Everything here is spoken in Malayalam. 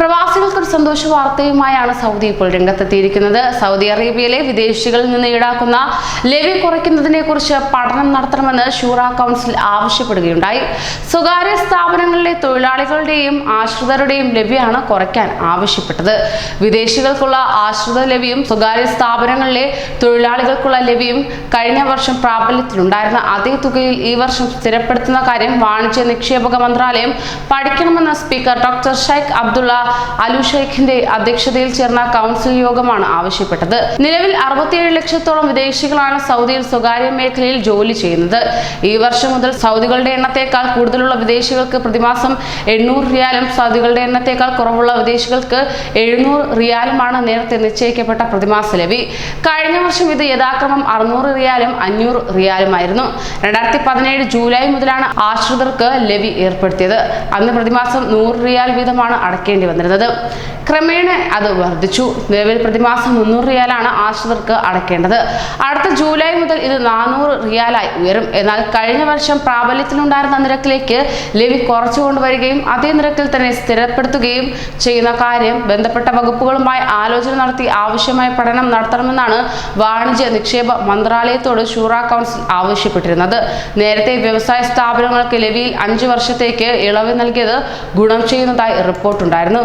പ്രവാസികൾക്കൊരു സന്തോഷ വാർത്തയുമായാണ് സൗദി ഇപ്പോൾ രംഗത്തെത്തിയിരിക്കുന്നത്. സൗദി അറേബ്യയിലെ വിദേശികളിൽ നിന്ന് ഈടാക്കുന്ന ലെവി കുറയ്ക്കുന്നതിനെ കുറിച്ച് പഠനം നടത്തണമെന്ന് ഷൂറ കൗൺസിൽ ആവശ്യപ്പെടുകയുണ്ടായി. സ്വകാര്യ സ്ഥാപനങ്ങളിലെ തൊഴിലാളികളുടെയും ആശ്രിതരുടെയും ലഭ്യാണ് കുറയ്ക്കാൻ ആവശ്യപ്പെട്ടത്. വിദേശികൾക്കുള്ള ആശ്രിത ലവിയും സ്വകാര്യ സ്ഥാപനങ്ങളിലെ തൊഴിലാളികൾക്കുള്ള ലവിയും കഴിഞ്ഞ വർഷം പ്രാബല്യത്തിലുണ്ടായിരുന്ന അതേ തുകയിൽ ഈ വർഷം സ്ഥിരപ്പെടുത്തുന്ന കാര്യം വാണിജ്യ നിക്ഷേപക മന്ത്രാലയം പഠിക്കണമെന്ന് സ്പീക്കർ ഡോക്ടർ ഷൈഖ് അബ്ദുള്ള അലു ഷെയ്ഖിന്റെ അധ്യക്ഷതയിൽ ചേർന്ന കൗൺസിൽ യോഗമാണ് ആവശ്യപ്പെട്ടത്. നിലവിൽ അറുപത്തിയേഴ് ലക്ഷത്തോളം വിദേശികളാണ് സൗദിയിൽ സ്വകാര്യ മേഖലയിൽ ജോലി ചെയ്യുന്നത്. ഈ വർഷം മുതൽ സൗദികളുടെ എണ്ണത്തേക്കാൾ കൂടുതലുള്ള വിദേശികൾക്ക് പ്രതിമാസം എണ്ണൂറ് റിയാലും സൗദികളുടെ എണ്ണത്തേക്കാൾ കുറവുള്ള വിദേശികൾക്ക് എഴുന്നൂറ് റിയാലുമാണ് നേരത്തെ നിശ്ചയിക്കപ്പെട്ട പ്രതിമാസ ലവി. കഴിഞ്ഞ വർഷം ഇത് യഥാക്രമം അറുന്നൂറ് റിയാലും അഞ്ഞൂറ് റിയാലുമായിരുന്നു. രണ്ടായിരത്തി പതിനേഴ് ജൂലൈ മുതലാണ് ആശ്രിതർക്ക് ലവി ഏർപ്പെടുത്തിയത്. അന്ന് പ്രതിമാസം നൂറ് റിയാൽ വീതമാണ് അടക്കേണ്ടി വന്നിരുന്നത് ക്രമേണ അത് വർദ്ധിച്ചു. നിലവിൽ പ്രതിമാസം മുന്നൂറ് റിയാലാണ് ആശ്രിതർക്ക് അടക്കേണ്ടത്. അടുത്ത ജൂലൈ മുതൽ ഇത് നാനൂറ് റിയാലായി ഉയരും. എന്നാൽ കഴിഞ്ഞ വർഷം പ്രാബല്യത്തിലുണ്ടായിരുന്ന നിരക്കിലേക്ക് ലവി കുറച്ചു കൊണ്ടുവരികയും അതേ നിരക്കിൽ തന്നെ സ്ഥിരപ്പെടുത്തുകയും ചെയ്യുന്ന കാര്യം ബന്ധപ്പെട്ട വകുപ്പുകളുമായി ആലോചന നടത്തി ആവശ്യമായ പഠനം നടത്തണമെന്നാണ് വാണിജ്യ നിക്ഷേപ മന്ത്രാലയത്തോട് ഷൂറ കൗൺസിൽ ആവശ്യപ്പെട്ടിരുന്നത്. നേരത്തെ വ്യവസായ സ്ഥാപനങ്ങൾക്ക് ലെവിയിൽ അഞ്ചു വർഷത്തേക്ക് ഇളവ് നൽകിയത് ഗുണം ചെയ്യുന്നതായി റിപ്പോർട്ടുണ്ടായിരുന്നു.